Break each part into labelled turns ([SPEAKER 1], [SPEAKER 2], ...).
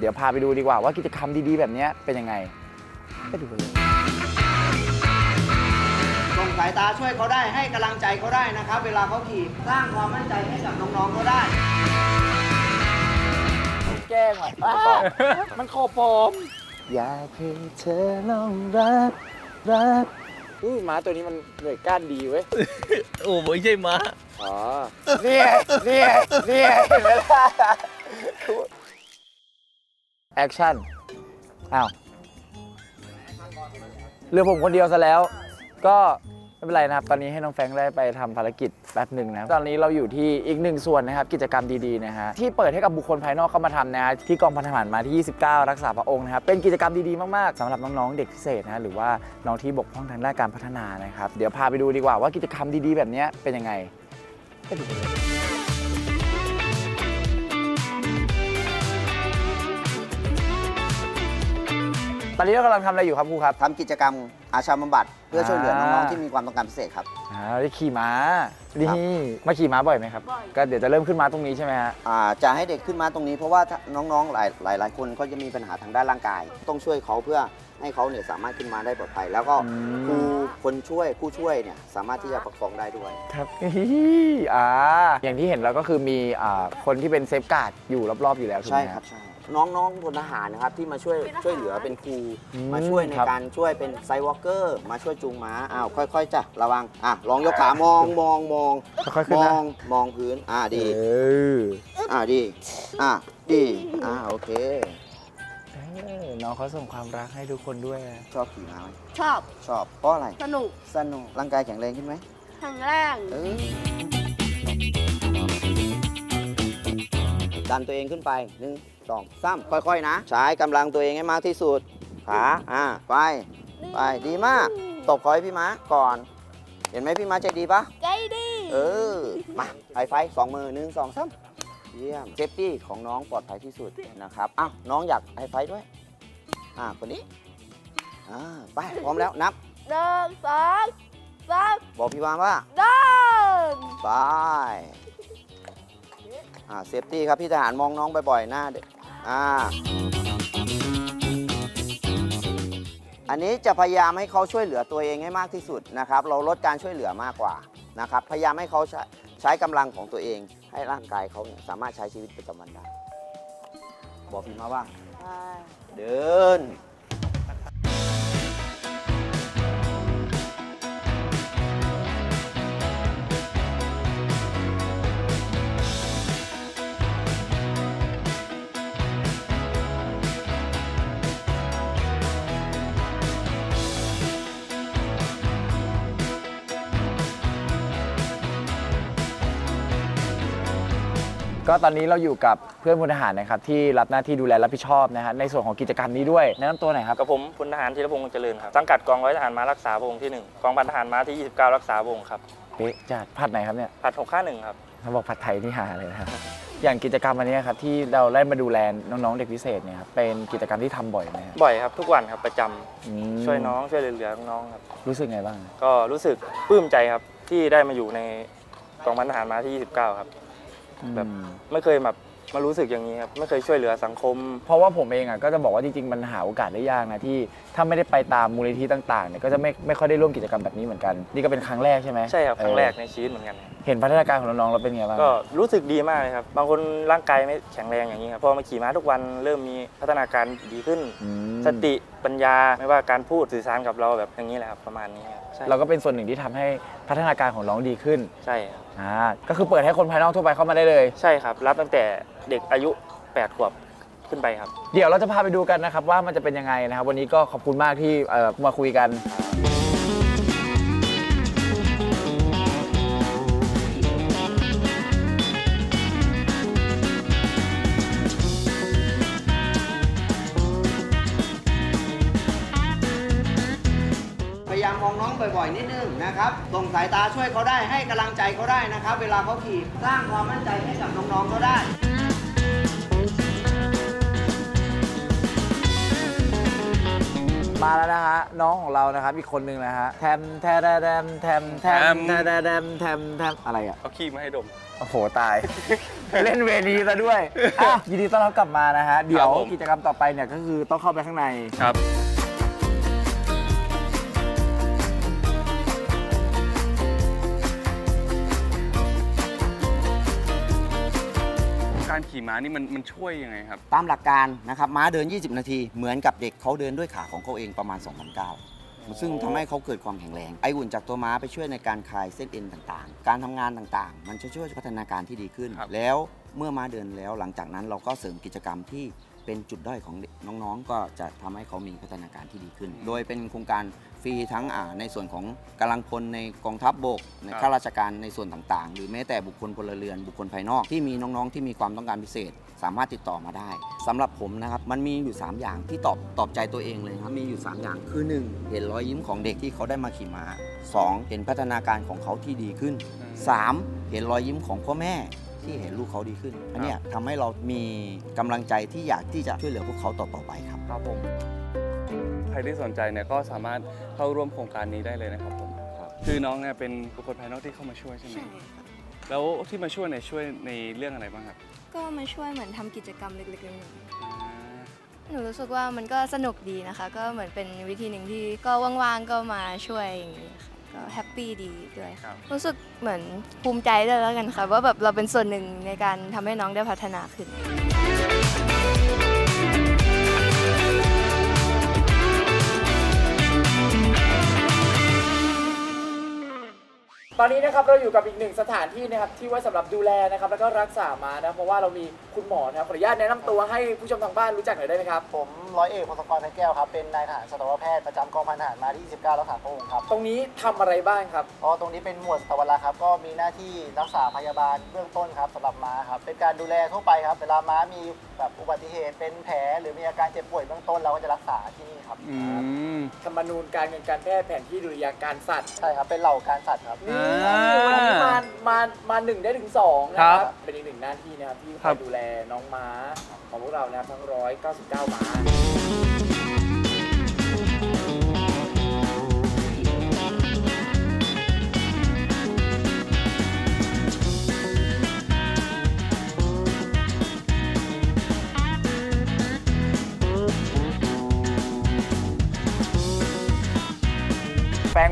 [SPEAKER 1] เดี๋ยวพาไปดูดีกว่าว่ากิจกรรมดีๆ แบบเนี้ยเป็นยังไงไปดูกันเลย
[SPEAKER 2] ส่งสายตาช่วยเขาได้ให้กำลังใจเขาได้นะครับ เวลาเขาขี่สร้างความมั่นใจให้กับน้องๆเขาได้
[SPEAKER 1] แกล้งอะอ้าวมันขอบผมอยากให้เธอลองรักรักอุ้ยม้าตัวนี้มันเหนื่อยก้านดีเว้ย
[SPEAKER 3] โอ้ไม่ใช่ม้า
[SPEAKER 1] อ๋อ นี่ไงนี่ไงนี่ไงเห็นไหมล่ะ แอคชั่น อ้าวเหลือผมคนเดียวซะแล้ว ก็ไม่เป็นไรนะครับ ตอนนี้ให้น้องแฟรงค์ได้ไปทำภารกิจแป๊บหนึ่งนะตอนนี้เราอยู่ที่อีกหนึ่งส่วนนะครับ กิจกรรมดีๆนะฮะที่เปิดให้กับบุคคลภายนอกเข้ามาทำนะฮะที่กองพันทหารมาที่ 29 รักษาพระองค์นะครับ เป็นกิจกรรมดีๆมากๆสำหรับน้องๆเด็กพิเศษนะฮะหรือว่าน้องที่บกพร่องทางด้านการพัฒนานะครับ เดี๋ยวพาไปดูดีกว่าว่ากิจกรรมดีๆแบบเนี้ยเป็นยังไงไปดูกันเลย ตอนนี้เรากำลังทำอะไรอยู่ครับครูครับ
[SPEAKER 2] ทำกิจกรรมอาชาบำบัดเพื่อช่วยเหลือ
[SPEAKER 1] อ่า
[SPEAKER 2] น้องๆที่มีความต้องการพิเศษครับ
[SPEAKER 1] อ่าได้ขี่ม้าดี
[SPEAKER 2] ครับ
[SPEAKER 1] มาขี่ม้าบ่อยไหมครับ
[SPEAKER 4] บ่อย
[SPEAKER 1] ก็เดี๋ยวจะเริ่มขึ้นม้าตรงนี้ใช่ไหมฮะ
[SPEAKER 2] อ่าจะให้เด็กขึ้นมาตรงนี้เพราะว่าถ้าน้องๆ หลายหลายหลายคนก็จะมีปัญหาทางด้านร่างกาย ต้องช่วยเขาเพื่อให้เขาเนี่ยสามารถขึ้นมาได้ปลอดภัย แล้วก็
[SPEAKER 1] อืม
[SPEAKER 2] ครูคนช่วยผู้ช่วยเนี่ยสามารถที่จะประคองได้ด้วย
[SPEAKER 1] ครับอ่าอย่างที่เห็นแล้วก็คือมีอ่าคนที่เป็นเซฟการ์ดอยู่รอบๆอยู่แล้วถูก
[SPEAKER 2] ใช่
[SPEAKER 1] ไหม
[SPEAKER 2] ครับใช่ น้องๆพลทหารนะครับที่มาช่วยช่วยเหลือเป็นครู
[SPEAKER 1] อืม
[SPEAKER 2] มาช่วยใน
[SPEAKER 1] ครับ
[SPEAKER 2] การช่วยเป็นไซวอล์กเกอร์มาช่วยจูงม้าอ้าวค่อยๆจ้ะระวังอะลองยกขามองมองมอง
[SPEAKER 1] ค่อยๆขึ้น
[SPEAKER 2] ม
[SPEAKER 1] นะ
[SPEAKER 2] องมองพื้นอ่าดี
[SPEAKER 1] เออ
[SPEAKER 2] อ่าดี อ่าดี อ่าโอเค
[SPEAKER 1] เออน้องเขาส่งความรักให้ทุกคนด้วยนะ
[SPEAKER 2] ชอบขี่ม้าไหม
[SPEAKER 4] ชอบ
[SPEAKER 2] ชอบเพราะอะไร
[SPEAKER 4] สนุก
[SPEAKER 2] สนุกร่างกายแข็งแรงขึ้นไหม
[SPEAKER 4] แข็งแรง
[SPEAKER 2] เออดันตัวเองขึ้นไปหนึ่ง สองสามค่อยๆนะ ใช้กำลังตัวเองให้มากที่สุด ขา อ่า ไป ไป ดีมาก ตบคอยพี่ม้าก่อน เห็นไหมพี่ม้าใจดีปะ
[SPEAKER 4] ใจดี
[SPEAKER 2] เออ มาไฮไฟว์สองมือหนึ่งสองสามเยี่ยม เซฟตี้ของน้องปลอดภัยที่สุดนะครับ อ้าว น้องอยากไฮไฟว์ด้วย อ่า คนนี้ อ่า ไป พร้อมแล้ว นับ
[SPEAKER 4] หนึ่งสองสาม
[SPEAKER 2] บอกพี่ม้าว่า
[SPEAKER 4] เดิน
[SPEAKER 2] ไปอ่า เซฟตี้ครับ พี่ทหารมองน้องบ่อยๆ หน้าเด็ก อ่า อันนี้จะพยายามให้เขาช่วยเหลือตัวเองให้มากที่สุดนะครับ เราลดการช่วยเหลือมากกว่านะครับ พยายามให้เขาใช้ใช้กำลังของตัวเอง ให้ร่างกายเขาเนี่ยสามารถใช้ชีวิตประจำวันได้ บอกพี่มาว่า เดิน
[SPEAKER 1] ก็ตอนนี้เราอยู่กับเพื่อนพลทหารนะครับที่รับหน้าที่ดูแลรับผิดชอบนะฮะในส่วนของกิจกรรมนี้ด้วยแนะนำตัวหน่อยครับ
[SPEAKER 3] กับผมพลทหารธีรพงษ์เจริญครับสังกัดกองร้อยทหารม้ารักษาพระองค์ที่ 1 กองพันทหารม้าที่ 29 รักษาพระองค์ครับ
[SPEAKER 1] เป๊ะจัดผัดไหนครับเนี่ย
[SPEAKER 3] ผัด651ครับ
[SPEAKER 1] เขาบอกผัดไทยนี่หาเลยนะอย่างกิจกรรมอันเนี้ยครับที่เราได้มาดูแลน้องๆเด็กพิเศษเนี่ยครับเป็นกิจกรรมที่ทำบ่อยไหมครับ
[SPEAKER 3] บ่อยครับทุกวันครับประจำ
[SPEAKER 1] อืม
[SPEAKER 3] ช่วยน้องช่วยเหลือน้องๆครับ
[SPEAKER 1] รู้สึกไงบ้าง
[SPEAKER 3] ก็รู้สึกปลื้มใจครับที่ได้มาอยู่ในกองพันทหารม้าที่ 29 ครับ แบบ
[SPEAKER 1] อืม
[SPEAKER 3] ไม่เคยแบบมารู้สึกอย่างนี้ครับไม่เคยช่วยเหลือสังคม
[SPEAKER 1] เพราะว่าผมเองอะก็จะบอกว่าจริงๆมันหาโอกาสได้ยากนะที่ถ้าไม่ได้ไปตามมูลนิธิต่างๆเนี่ยก็จะไม่ไม่ค่อยได้ร่วมกิจกรรมแบบนี้เหมือนกัน นี่ก็เป็นครั้งแรกใช่ไหม
[SPEAKER 3] ใช่ครับครั้งแรก
[SPEAKER 1] เอ
[SPEAKER 3] ในชีวิตเหมือนกันครับ
[SPEAKER 1] อเห็นพัฒนาการของน้องๆเราเป็นไงบ้าง
[SPEAKER 3] ก็รู้สึกดีมากเลยครับบางคนร่างกายไม่แข็งแรงอย่างนี้ครับพอมาขี่ม้าทุกวันเริ่มมีพัฒนาการดีขึ้น
[SPEAKER 1] อืม
[SPEAKER 3] สติปัญญาไม่ว่าการพูดสื่อสารกับเราแบบอย่างนี้แหละครับประมาณนี้ครับใช่
[SPEAKER 1] เราก็เป็นส่วนหนึ่งที่ทำให้พัฒนาการของน้องดีขึ้น
[SPEAKER 3] ใช่ครับ
[SPEAKER 1] อ่าก็คือเปิดให้คนภายนอกทั่วไปเข้ามาได้เลย
[SPEAKER 3] ใช่ครับ รับตั้งแต่เด็กอายุ 8 ขวบขึ้นไปครับ
[SPEAKER 1] เดี๋ยวเราจะพาไปดูกันนะครับว่ามันจะเป็นยังไงนะครับ วันนี้ก็ขอบคุณมากที่เอ่อมาคุยกัน
[SPEAKER 2] นครับส่งสายตาช่วยเขาได้ให้กำลังใจเขาได้นะครับ เวลาเขาขี่สร้างความมั่นใจให้กับน้องๆเขาได้
[SPEAKER 1] มาแล้วนะฮะน้องของเรานะครับอีกคนหนึ่งนะฮะแทมแทดแดมแทมแทมแทดแดมแทมแทมอะไรอะ
[SPEAKER 3] เขาขี้มาให้ดม
[SPEAKER 1] โอ้โหตาย เล่นเวนีซะด้วยอะยินดีต้อนรับกลับมานะฮะเดี๋ยวกิจกรรมต่อไปเนี่ยก็คือต้องเข้าไปข้างใน
[SPEAKER 3] ครับ
[SPEAKER 5] การขี่ม้านี่มันมันช่วยยังไงครับ
[SPEAKER 2] ตามหลักการนะครับม้าเดิน 20 นาที เหมือนกับเด็กเขาเดินด้วยขาของเขาเองประมาณ2,009ซึ่งทำให้เขาเกิดความแข็งแรง ไออุ่นจากตัวม้าไปช่วยในการคลายเส้นเอ็นต่างๆ การทำงานต่างๆ มันจะช่วยพัฒนาการที่ดีขึ้น
[SPEAKER 5] ครับ
[SPEAKER 2] แล้วเมื่อม้าเดินแล้วหลังจากนั้นเราก็เสริมกิจกรรมที่ เป็นจุดด้อยของเด็กน้องๆ ก็จะทำให้เขามีพัฒนาการที่ดีขึ้น โดยเป็นโครงการฟรีทั้งอ่าในส่วนของกำลังพลในกองทัพบบกในข้าราชการในส่วนต่างๆ หรือแม้แต่บุคคลพลเรือนบุคคลภายนอกที่มีน้องๆ ที่มีความต้องการพิเศษ สามารถติดต่อมาได้สำหรับผมนะครับมันมีอยู่ 3 อย่างที่ตอบตอบใจตัวเองเลยครับมีอยู่ 3 อย่างคือ 1 เห็นรอยยิ้มของเด็กที่เขาได้มาขี่ม้า 2 เห็นพัฒนาการของเขาที่ดีขึ้น 3 เห็นรอยยิ้มของพ่อแม่ ที่เห็นลูกเขาดีขึ้น อันเนี้ยทำให้เรามีกำลังใจที่อยากที่จะช่วยเหลือพวกเขาต่อๆไปครับ
[SPEAKER 1] ครับผม
[SPEAKER 5] ใครที่สนใจเนี่ยก็สามารถเข้าร่วมโครงการนี้ได้เลยนะครับผม
[SPEAKER 2] ครับ
[SPEAKER 5] คือน้องเนี่ยเป็นบุคคลภายนอกที่เข้ามาช่วยใช่ไหม
[SPEAKER 6] ใช่ค่ะ
[SPEAKER 5] แล้วที่มาช่วยเนี่ยช่วยในเรื่องอะไรบ้างครับ
[SPEAKER 6] ก็มาช่วยเหมือนทำกิจกรรมเล็กๆน้อย
[SPEAKER 5] อ่า
[SPEAKER 6] ๆหนูรู้สึกว่ามันก็สนุกดีนะคะ ก็เหมือนเป็นวิธีหนึ่งที่ก็ว่างๆก็มาช่วยอย่างนี้ค่ะก็ แฮปปี้ดีด้วย
[SPEAKER 5] ครับ
[SPEAKER 6] รู้สึกเหมือนภูมิใจด้วยแล้วกันค่ะ ว่าแบบเราเป็นส่วนหนึ่งในการทำให้น้องได้พัฒนาขึ้น
[SPEAKER 1] ตอนนี้นะครับเราอยู่กับอีกหนึ่งสถานที่นะครับที่ไว้สำหรับดูแลนะครับแล้วก็รักษามานะเพราะว่าเรามีคุณหมอนะครับขออนุญาตแนะนำตัวให้ผู้ชมทางบ้านรู้จักหน่อยได้ไหมครับ
[SPEAKER 7] ผมร้อยเอกพงศกรทันแก้วครับ เป็นนายทหารสัตวแพทย์ประจำกองพันทหารมาที่ 29 รักษาพระองค์ครับ
[SPEAKER 1] ตรงนี้ทำอะไรบ้างครับ
[SPEAKER 7] ก็ตรงนี้เป็นหมวดสัตวรักษ์ครับ ก็มีหน้าที่รักษาพยาบาลเบื้องต้นครับสำหรับม้าครับ เป็นการดูแลทั่วไปครับ เวลาม้ามีแบบอุบัติเหตุ เป็นแผลหรือมีอาการเจ็บป่วยเบื้องต้นเราก็จะรักษาที่นี่ครับ
[SPEAKER 5] อืม
[SPEAKER 1] ธรรมนูญการเงินการแพทย์แผนที่ดุริยางการสัตว์
[SPEAKER 7] ใช่ครับ เป็นเหล่าการสัตว์ครับ
[SPEAKER 1] นี่
[SPEAKER 5] อ่า
[SPEAKER 1] วันนี้มา มา มาหนึ่งได้ถึงสองนะค
[SPEAKER 5] ครั
[SPEAKER 1] รับบ เป็นอีกหนึ่งหน้าที่นะครับที่ค
[SPEAKER 5] ครั
[SPEAKER 1] อย
[SPEAKER 5] บ
[SPEAKER 1] ดูแลน้องม้าของพวกเรานะครับทั้งร้อยเก้าสิบเก้าม้า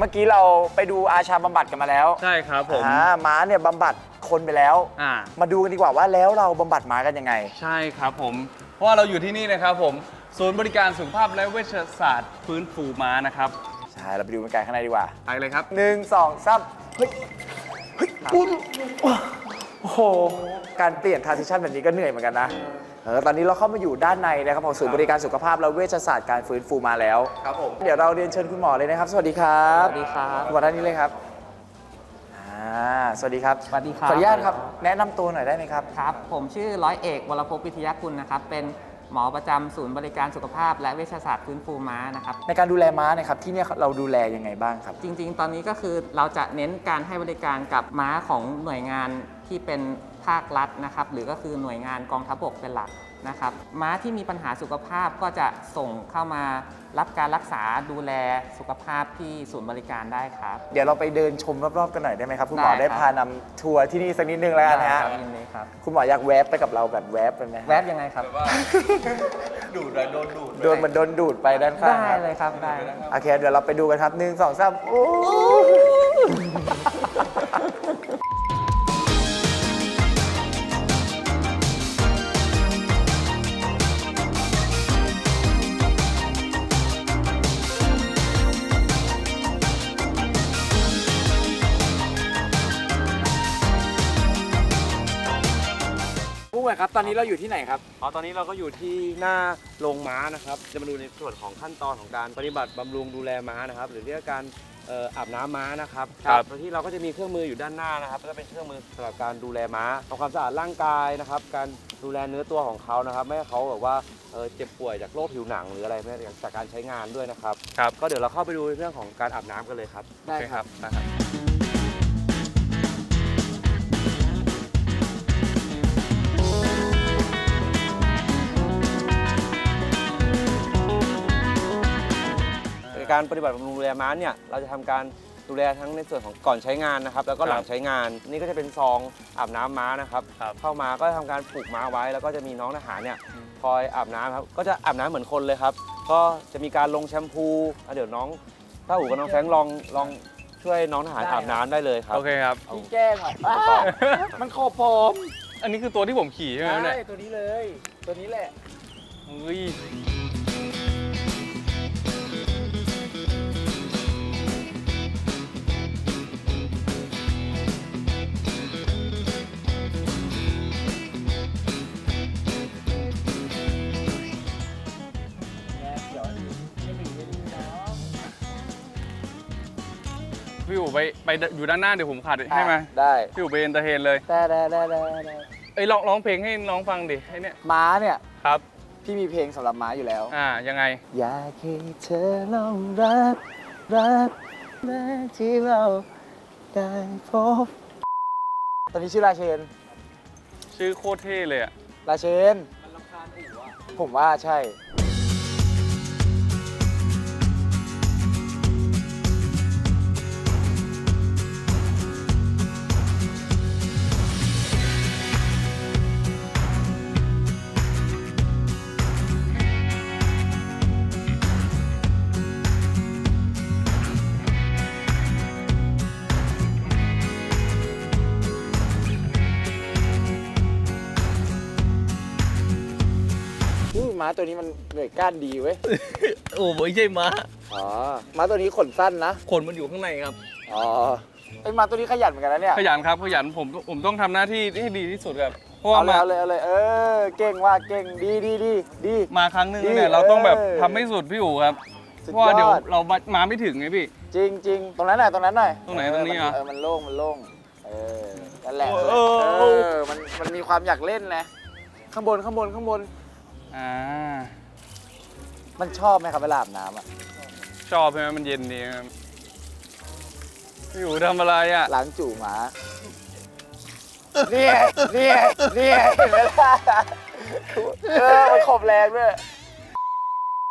[SPEAKER 1] เมื่อกี้เราไปดูอาชาบำบัดกันมาแล้ว
[SPEAKER 5] ใช่ครับผม
[SPEAKER 1] อ่าม้าเนี่ยบำบัดคนไปแล้ว
[SPEAKER 5] อ่า
[SPEAKER 1] มาดูกันดีกว่าว่าแล้วเราบำบัดม้ากันยังไง
[SPEAKER 5] ใช่ครับผม เพราะว่าเราอยู่ที่นี่นะครับผม ศูนย์บริการสุขภาพและเวชศาสตร์ฟื้นฟูม้านะครับ
[SPEAKER 1] ใช่เราไปดูกันข้างในดีกว่า
[SPEAKER 5] ไปเลยครับ
[SPEAKER 1] หนึ่งสองสามเฮ้ยเฮ้ยอุ้มโอ้โหการเปลี่ยนทาร์ซิชันแบบนี้ก็เหนื่อยเหมือนกันนะ เออตอนนี้เราเข้ามาอยู่ด้านในนะครับของศูนย์บริการสุขภาพและเวชศาสตร์การฟื้นฟูมาแล้ว
[SPEAKER 5] ครับผม
[SPEAKER 1] เดี๋ยวเราเรียนเชิญคุณหมอเลยนะครับ สวัสดีครับ
[SPEAKER 8] สวัสดีครับ
[SPEAKER 1] คุณหมอท่านนี้เลยครับอ่าสวัสดีครับ
[SPEAKER 8] สวัสดีครับ
[SPEAKER 1] ขออนุญาตครับ แนะนำตัวหน่อยได้ไหมครับ
[SPEAKER 8] ครับ ผมชื่อร้อยเอกวรพวิทยาคุณนะครับ เป็นหมอประจำศูนย์บริการสุขภาพ และเวชศาสตร์ฟื้นฟูม้านะครับ
[SPEAKER 1] ในการดูแลม้าเนะครับที่เนี่ยเราดูแลยังไงบ้างครับ
[SPEAKER 8] จริงๆ ตอนนี้ก็คือเราจะเน้นการให้บริการกับม้าของหน่วยงานที่เป็น ภาครัฐนะครับ หรือก็คือหน่วยงานกองทัพบกเป็นหลักนะครับ ม้าที่มีปัญหาสุขภาพก็จะส่งเข้ามารับการรักษาดูแลสุขภาพที่ศูนย์บริการได้ครับ
[SPEAKER 1] เดี๋ยวเราไปเดินชมรอบๆกันหน่อยได้ไหมครับ คุณหมอ
[SPEAKER 8] ได้
[SPEAKER 1] ได้
[SPEAKER 8] ครับ
[SPEAKER 1] พานำทัวร์ที่นี่สักนิดนึงแล้วกันนะฮะ
[SPEAKER 8] ได้ครับยินดีครับ
[SPEAKER 1] คุณหมออยากแวบไปกับเราแบบแวบไปไหม
[SPEAKER 8] แวบยังไงครับ
[SPEAKER 5] ดูดเลยโดนดูด
[SPEAKER 1] โดนเหมันโดนดูดไปด้านข้าง
[SPEAKER 8] ได้
[SPEAKER 1] ครับ
[SPEAKER 8] เลยครับได้
[SPEAKER 1] โอเค เดี๋ยวเราไปดูกันครับหนึ่งสองสามโอ้ หมวดครับ ตอนนี้เราอยู่ที่ไหนครับ
[SPEAKER 3] อ๋อตอนนี้เราก็อยู่ที่หน้าโรงม้านะครับ จะมาดูในส่วนของขั้นตอนของการปฏิบัติบำรุงดูแลม้านะครับ หรือเรียกการเอ่ออาบน้ำม้านะครับ
[SPEAKER 5] ครับ
[SPEAKER 3] โดยที่เราก็จะมีเครื่องมืออยู่ด้านหน้านะครับก็เป็นเครื่องมือสำหรับการดูแลม้าทำความสะอาดร่างกายนะครับ การดูแลเนื้อตัวของเขานะครับ ไม่ให้เขาแบบว่าเอ่อเจ็บป่วยจากโรคผิวหนังหรืออะไรไม่จากการใช้งานด้วยนะครับ
[SPEAKER 5] ครับ
[SPEAKER 3] ก็เดี๋ยวเราเข้าไปดูในเรื่องของการอาบน้ำกันเลยครับ
[SPEAKER 1] ได้ครับ
[SPEAKER 5] นะครับ
[SPEAKER 3] การปฏิบัติบำรุงดูแลม้าเนี่ยเราจะทำการดูแลทั้งในส่วนของก่อนใช้งานนะครับ แล้วก็หลังใช้งาน นี่ก็จะเป็นซองอาบน้ำม้านะครับ
[SPEAKER 5] ครับ
[SPEAKER 3] เข้ามาก็ทำการปลูกม้าไว้ แล้วก็จะมีน้องทหารเนี่ยคอยอาบน้ำครับ ก็จะอาบน้ำเหมือนคนเลยครับ ก็จะมีการลงแชมพูอะเดี๋ยวน้องต้าหูกับน้องแฟรงค์ลองลองช่วยน้องทหารอาบน้ำได้เลยครับ
[SPEAKER 5] โอเคครับ
[SPEAKER 1] พี่แกล้งอะอ้ามันขอบผม
[SPEAKER 5] อันนี้คือตัวที่ผมขี่ใช่ไหมเนี่ย
[SPEAKER 1] ใช่ตัวนี้เลย ตัวนี้แหละ
[SPEAKER 5] เฮ้ย ไปไปอยู่ด้านหน้าเดี๋ยวผมขัดให้ไหม
[SPEAKER 1] ได้
[SPEAKER 5] พี่อู๋ไปเอนเตอร์เทนเลย
[SPEAKER 1] ได้ได้ได้ได้ได้
[SPEAKER 5] เอ้ยร้องร้องเพลงให้น้องฟังดิให้เนี่ย
[SPEAKER 1] ม้าเนี่ย
[SPEAKER 5] ครับ
[SPEAKER 1] พี่มีเพลงสำหรับม้าอยู่แล้ว
[SPEAKER 5] อ่ายังไง
[SPEAKER 1] อยากให้เธอลองรักรักแม้ที่เราได้พบ ตอนนี้ชื่อราเชน
[SPEAKER 5] ชื่อโคตรเท่เลยอะ
[SPEAKER 1] ราเชนผมว่าใช่อู้ม้า ตัวนี้มันเหนื่อยก้านดีเว้ย
[SPEAKER 5] โอ้ไม่ใช่ม้า
[SPEAKER 1] อ๋อ ม้าตัวนี้ขนสั้นนะ
[SPEAKER 5] ขนมันอยู่ข้างในครับ
[SPEAKER 1] อ๋อ ไอยม้าตัวนี้ขยันเหมือนกันนะเนี่ย
[SPEAKER 5] ขยันครับขยันผมผมต้องทำหน้าที่ให้ดีที่สุดครับเพราะว่า
[SPEAKER 1] เอาเลย
[SPEAKER 5] มา
[SPEAKER 1] เอาเลยเอาเลยเออ เก่งว่าเก่งดีดีดีดี
[SPEAKER 5] มาครั้งหนึง
[SPEAKER 1] ดี
[SPEAKER 5] เนี่ยเราต้องแบบ
[SPEAKER 1] เออ
[SPEAKER 5] ทำให้สุดพี่อู๋ครับ
[SPEAKER 1] สุด
[SPEAKER 5] เพราะว่าเดี๋ย
[SPEAKER 1] ยวอด
[SPEAKER 5] เรามามาไม่ถึงไงพี่
[SPEAKER 1] จริงจริงตรงนั้นหน่อยตรงนั้นหน่อย
[SPEAKER 5] ตรงไหนตรงนี้เหรอ
[SPEAKER 1] เออมันโล่งมันโล่งเออนั่นแหละ
[SPEAKER 5] โอ้
[SPEAKER 1] เออมันมันมีความอยากเล่นนะข้างบนข้างบนข้างบน
[SPEAKER 5] อ่า
[SPEAKER 1] มันชอบไหมครับเวลาอาบน้ำอะ
[SPEAKER 5] ชอบใช่ไหมมันเย็นดีครับพี่อู๋ทำอะไรอะ
[SPEAKER 1] ล้างจู่หมานี่ไงนี่ไงนี่ไงเห็นไหมล่ะเออมันขบแรงด้วย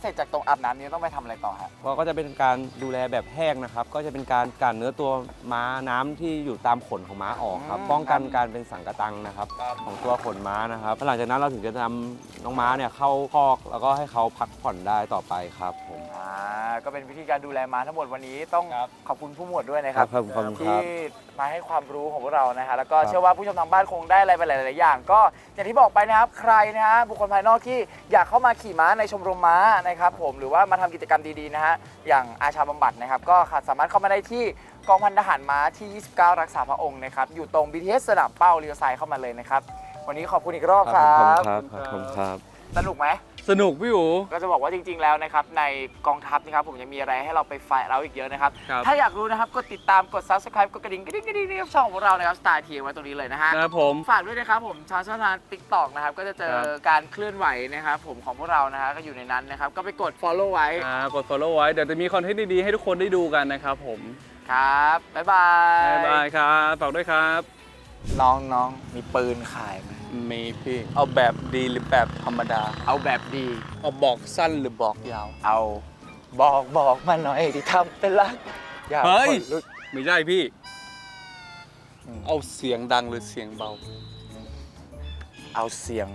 [SPEAKER 1] เสร็จจากตรงอาบน้ำนี้ต้องไปทำอะไรต่อฮะ
[SPEAKER 3] ก็จะเป็นการดูแลแบบแห้งนะครับ ก็จะเป็นการกันเนื้อตัวม้าน้ำที่อยู่ตามขนของม้าออกครับ
[SPEAKER 1] อืม
[SPEAKER 3] ป้องกันการเป็นสังกะตังนะครับ ของตัวขนม้านะครับแล้วหลังจากนั้นเราถึงจะทำน้องม้าเนี่ยเข้าคอก แล้วก็ให้เขาพักผ่อนได้ต่อไปครับผม
[SPEAKER 1] อ่าก็เป็นวิธีการดูแลม้าทั้งหมดวันนี้ต้อง
[SPEAKER 5] ครับ
[SPEAKER 1] ขอบคุณผู้หมวดด้วยนะครับ
[SPEAKER 3] ครับขอบคุณค
[SPEAKER 1] ที่
[SPEAKER 3] รับ
[SPEAKER 1] มาให้ความรู้ของพวกเรานะฮะแล้วก็
[SPEAKER 3] ครับ
[SPEAKER 1] เชื่อว่าผู้ชมทางบ้านคงได้อะไรไปหลาย ๆ อย่าง ก็อย่างที่บอกไปนะครับใครนะฮะบุคคลภายนอกที่อยากเข้ามาขี่ม้าในชมรมม้านะครับผมหรือว่ามาทำกิจกรรมดีๆนะฮะอย่างอาชาบำบัดนะครับก็สามารถเข้ามาได้ที่กองพันทหารม้าที่ 29 รักษาพระองค์นะครับอยู่ตรง BTS สนามเป้าเลี้ยวซ้ายเข้ามาเลยนะครับวันนี้ขอบคุณอีกรอบครับ
[SPEAKER 3] ครับขอบคุณครับ
[SPEAKER 1] สนุกไหม
[SPEAKER 5] สนุกพี่อู๋
[SPEAKER 1] ก็จะบอกว่าจริง ๆ แล้วนะครับในกองทัพนะครับผมยังมีอะไรให้เราไปฝ่ายเราอีกเยอะนะครับ
[SPEAKER 5] ครับ
[SPEAKER 1] ถ้าอยากรู้นะครับกดติดตามกด subscribe กดกระดิ่งกระดิ่งกระดิ่งนี่ครับช่องของเรานะครับ Star t ไว้ตรงนี้เลยนะฮะ
[SPEAKER 5] นะครับผม
[SPEAKER 1] ฝากด้วยนะครับผมชาวช่องทาง TikTok นะครับก็จะเจอ
[SPEAKER 5] ครับ
[SPEAKER 1] การเคลื่อนไหวนะครับผมของพวกเรานะฮะก็อยู่ในนั้นนะครับก็ไปกด follow ไว้
[SPEAKER 5] อ่ากด follow ไว้ เดี๋ยวจะมีคอนเทนต์ดีๆ ให้ทุกคนได้ดูกันนะครับผม
[SPEAKER 1] ครับ บ๊ายบาย
[SPEAKER 5] บ๊ายบายครับ ฝากด้วยครับ
[SPEAKER 1] น้องน้องมีปืนขายไหม
[SPEAKER 5] มีพี่ เอาแบบดีหรือแบบธรรมดา
[SPEAKER 1] เอาแบบดี
[SPEAKER 5] เอาบอกสั้นหรือบอกยาว
[SPEAKER 1] เอาบอกบอกมาหน่อยที่ทำเป็นรักอยาก
[SPEAKER 5] เฮ้ย
[SPEAKER 1] ขนลุก
[SPEAKER 5] ไม่ใช่พี่
[SPEAKER 1] อืม
[SPEAKER 5] เอาเสียงดังหรือเสียงเบา
[SPEAKER 1] เอาเสียง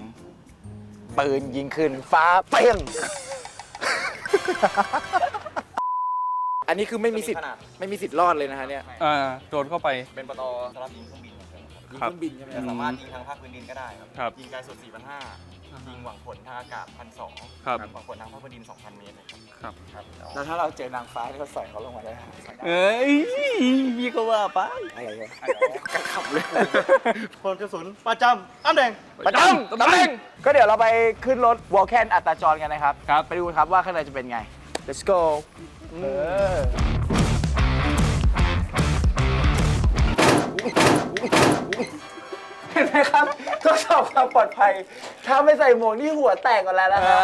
[SPEAKER 1] ปืนยิงขึ้นฟ้าเปรี้ยง อันนี้คือไม่มีสิทธิ์ไม่มีสิทธิ์รอดเลยนะฮะเนี่ย
[SPEAKER 5] อ่า โดนเข้าไป
[SPEAKER 9] เป็นปตสำหรับยิง เครื่องบินเหมือนกันครับ
[SPEAKER 1] ยิง
[SPEAKER 5] ครั
[SPEAKER 1] เค
[SPEAKER 5] บ
[SPEAKER 1] รื่องบินใช่ไหม
[SPEAKER 9] แต่
[SPEAKER 1] ค
[SPEAKER 9] สา
[SPEAKER 1] รับ
[SPEAKER 9] มารถยิงทางภาคพื้นดินก็ได้ครับ
[SPEAKER 5] ครับ
[SPEAKER 9] ยิงไกลสุด 4,500 ยิงหวังผลทางอากาศ 1,200
[SPEAKER 5] ครับ
[SPEAKER 9] หวังผลทางภาคพื้นดิน 2,000 เมตรนะครับ
[SPEAKER 5] ครับ
[SPEAKER 9] ครับ
[SPEAKER 1] แล้วถ้าเราเจอนางฟ้าที่เราใส่เขาลงมาได้
[SPEAKER 5] เอ้ยพี่ก็ว่าไป
[SPEAKER 1] อะไรเนี่ยกระขับเลย
[SPEAKER 9] พลกระสุนประจำตำแหน่ง
[SPEAKER 1] ประจำตำแหน่ง ก็เดี๋ยวเราไปขึ้นรถวอลแคนอัตราจรกันนะครับ
[SPEAKER 5] ครับ
[SPEAKER 1] ไปดูกันครับว่าข้างในจะเป็นไง let's go เออ เห็นไหมครับทดสอบความปลอดภัย ถ้าไม่ใส่หมวกนี่หัวแตกหมดแล้วนะค
[SPEAKER 5] อ่า
[SPEAKER 1] รั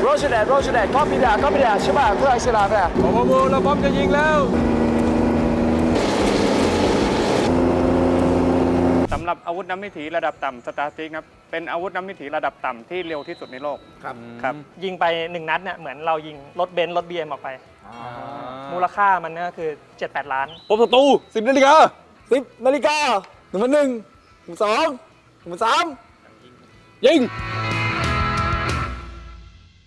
[SPEAKER 1] บโรชแดดโรชแดดก็พิดาก็พิดาใช่ป่ะเพื่อไอซ์ลาป่ะ
[SPEAKER 5] โอ้โหเราพร้อมจะยิงแล้วสำ
[SPEAKER 10] หรับอาวุธน้ำมิถีระดับต่ำสตาร์ติกครับเป็นอาวุธน้ำมิถีระดับต่ำที่เร็วที่สุดในโลก
[SPEAKER 1] ครับ
[SPEAKER 10] ครับ
[SPEAKER 11] ยิงไปหนึ่งนัดเนี่ยเหมือนเรายิงรถเบนซ์รถบีเอ็มออกไป มูลค่ามันก็คือ 7-8 ล้าน
[SPEAKER 5] พบศัตรูสิบนาฬิกา
[SPEAKER 1] สิบนาฬิกาหนึ่งพันหนึ่ง หนึ่งสองหนึ่งพันสาม
[SPEAKER 5] ยิง
[SPEAKER 1] ย